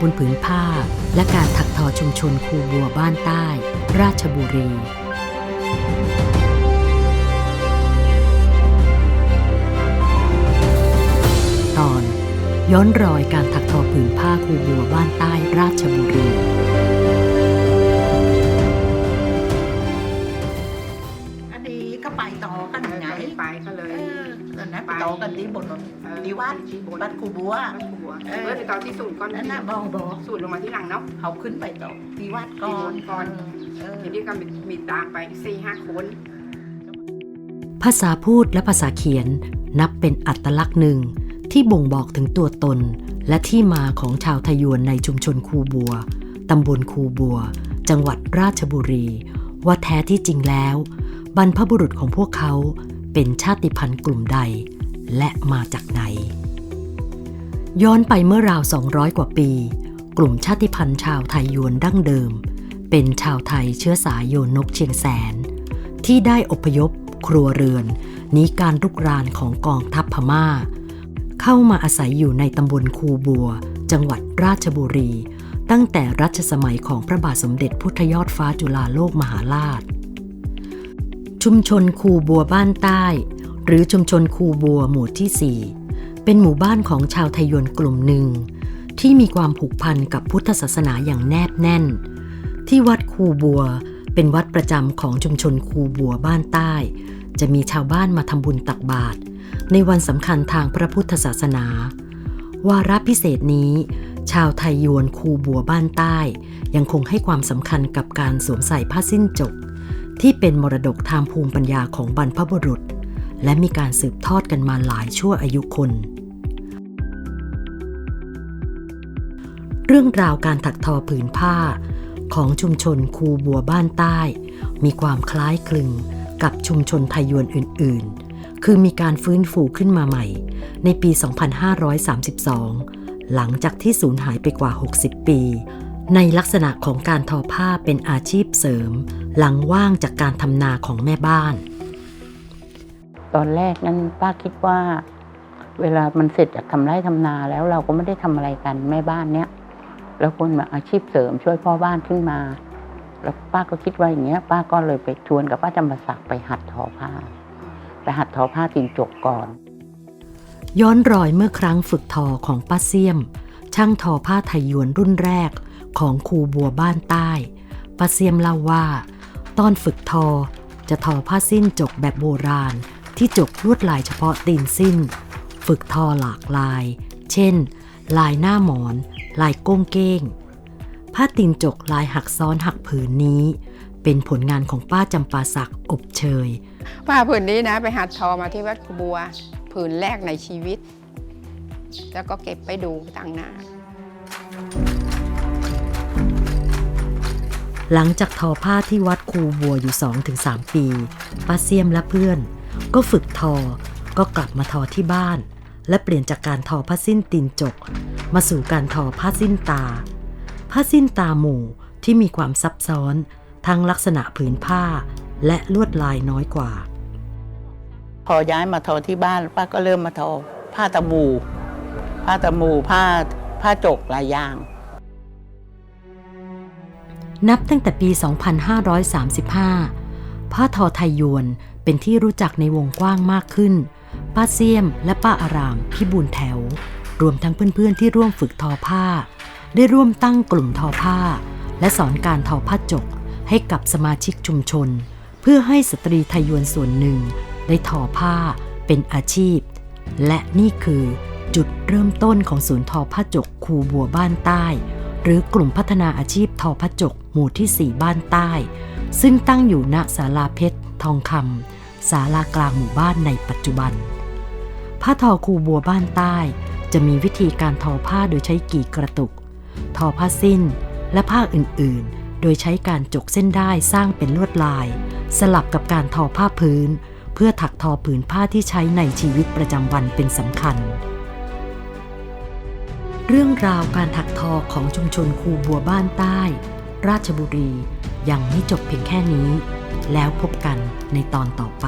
บนผืนผ้า และการถักทอชุมชนคูบัวบ้านใต้ ราชบุรี ตอน ย้อนรอยการถักทอผืนผ้าคูบัวบ้านใต้ราชบุรี บนวัดครูบัว วัดครูบัวเออเออไปต่อที่ศูนย์ก่อนนั่นน่ะบอกบอกศูนย์ลงมาที่หลังเนาะ เขาขึ้นไปต่อที่วัดก่อนที่วัดก่อน เออทีนี้ก็มีมีตามไปสี่ห้าคน ภาษาพูดและภาษาเขียนนับเป็นอัตลักษณ์หนึ่ง ที่บ่งบอกถึงตัวตน และที่มาของชาวไทยวนในชุมชนคูบัว ตำบลคูบัว จังหวัดราชบุรี ว่าแท้ที่จริงแล้ว บรรพบุรุษของพวกเขาเป็นชาติพันธุ์กลุ่มใด และมาจากไหน ย้อนไปเมื่อราว 200 กว่าปี กลุ่มชาติพันธุ์ชาวไทยยวนดั้งเดิม เป็นชาวไทยเชื้อสายโยนนกเชียงแสน ที่ได้อพยพ ครัวเรือนหนีการรุกรานของกองทัพพม่า เข้ามาอาศัยอยู่ในตำบลคูบัว จังหวัดราชบุรี ตั้งแต่รัชสมัยของพระบาทสมเด็จพุทธยอดฟ้าจุฬาโลกมหาราช ชุมชนคูบัวบ้านใต้ หรือชุมชนคูบัวหมู่ที่4 เป็นหมู่บ้านของชาวไทยยวนกลุ่มหนึ่ง ที่มีความผูกพันกับพุทธศาสนาอย่างแนบแน่น ที่วัดคูบัว เป็นวัดประจำของชุมชนคูบัวบ้านใต้ จะมีชาวบ้านมาทำบุญตักบาตรในวันสำคัญทางพระพุทธศาสนา วาระพิเศษนี้ ชาวไทยยวนคูบัวบ้านใต้ ยังคงให้ความสำคัญกับการสวมใส่ผ้าสิ้นจก ที่เป็นมรดกทางภูมิปัญญาของบรรพบุรุษ และมีการสืบทอดกันมาหลายชั่วอายุคน เรื่องราวการถักทอผืนผ้า ของชุมชนคูบัวบ้านใต้ มีความคล้ายคลึงกับชุมชนไทยยวนอื่นๆ คือมีการฟื้นฟูขึ้นมาใหม่ ในปี 2532 หลังจากที่สูญหายไปกว่า 60 ปี ในลักษณะของการทอผ้าเป็นอาชีพเสริม หลังว่างจากการทำนาของแม่บ้าน ตอนแรกนั้นป้าคิดว่า เวลามันเสร็จจากทำไร่ทำนาแล้วเราก็ไม่ได้ทำอะไรกันแม่บ้านเนี้ยแล้วคนมาอาชีพเสริมช่วยพ่อบ้านขึ้นมา แล้วป้าก็คิดว่าอย่างเงี้ย ป้าก็เลยไปชวนกับป้าจำปาสักไปหัดทอผ้าไปหัดทอผ้าตีนจกก่อน ย้อนรอยเมื่อครั้งฝึกทอของป้าเสี่ยม ช่างทอผ้าไทยยวนรุ่นแรกของครูบัวบ้านใต้ป้าเสี่ยมเล่าว่า ตอนฝึกทอจะทอผ้าสิ้นจกแบบโบราณ ที่จกลวดลายเฉพาะตีนสิ้น ฝึกทอหลากลาย เช่น ลายหน้าหมอน ลายก้งเก้ง ผ้าตีนจกลายหักซ้อนหักผืนนี้ เป็นผลงานของป้าจำปาสักอบเชย ผ้าผืนนี้นะ ไปหัดทอมาที่วัดครูบัว ผืนแรกในชีวิต แล้วก็เก็บไปดูต่างหน้าหลังจากทอผ้าที่วัดคูบัวอยู่ 2-3 ปี ป้าเซียมและเพื่อน ก็ฝึกทอ ก็กลับมาทอที่บ้าน และเปลี่ยนจากการทอผ้าสิ้นตีนจก มาสู่การทอผ้าสิ้นตา ผ้าสิ้นตาหมู่ที่มีความซับซ้อน ทั้งลักษณะผืนผ้า และลวดลายน้อยกว่า พอย้ายมาทอที่บ้านป้าก็เริ่มมาทอ ผ้าตะหมูผ้าตะหมูผ้าผ้าจกลายยาง นับตั้งแต่ปี 2535 ผ้าทอไทยยวน เป็นที่รู้จักในวงกว้างมากขึ้น ป้าเซียมและป้าอารามพี่บุญแถว รวมทั้งเพื่อนๆที่ร่วมฝึกทอผ้า ได้ร่วมตั้งกลุ่มทอผ้า และสอนการทอผ้าจก ให้กับสมาชิกชุมชน เพื่อให้สตรีไทยยวนส่วนหนึ่ง ได้ทอผ้าเป็นอาชีพ และนี่คือจุดเริ่มต้นของศูนย์ทอผ้าจกคูบัวบ้านใต้ หรือกลุ่มพัฒนาอาชีพทอผ้าจกหมู่ที่ 4 บ้านใต้ ซึ่งตั้งอยู่ณศาลาเพชร ทองคำ ศาลากลางหมู่บ้านในปัจจุบัน ผ้าทอคูบัวบ้านใต้ จะมีวิธีการทอผ้าโดยใช้กี่กระตุก ทอผ้าสิ้นและผ้าอื่นๆ โดยใช้การจกเส้นได้สร้างเป็นลวดลาย สลับกับการทอผ้าพื้น เพื่อถักทอผืนผ้าที่ใช้ในชีวิตประจำวันเป็นสำคัญ เรื่องราวการถักทอของชุมชนคูบัวบ้านใต้ ราชบุรียังไม่จบเพียงแค่นี้ แล้วพบกันในตอนต่อไป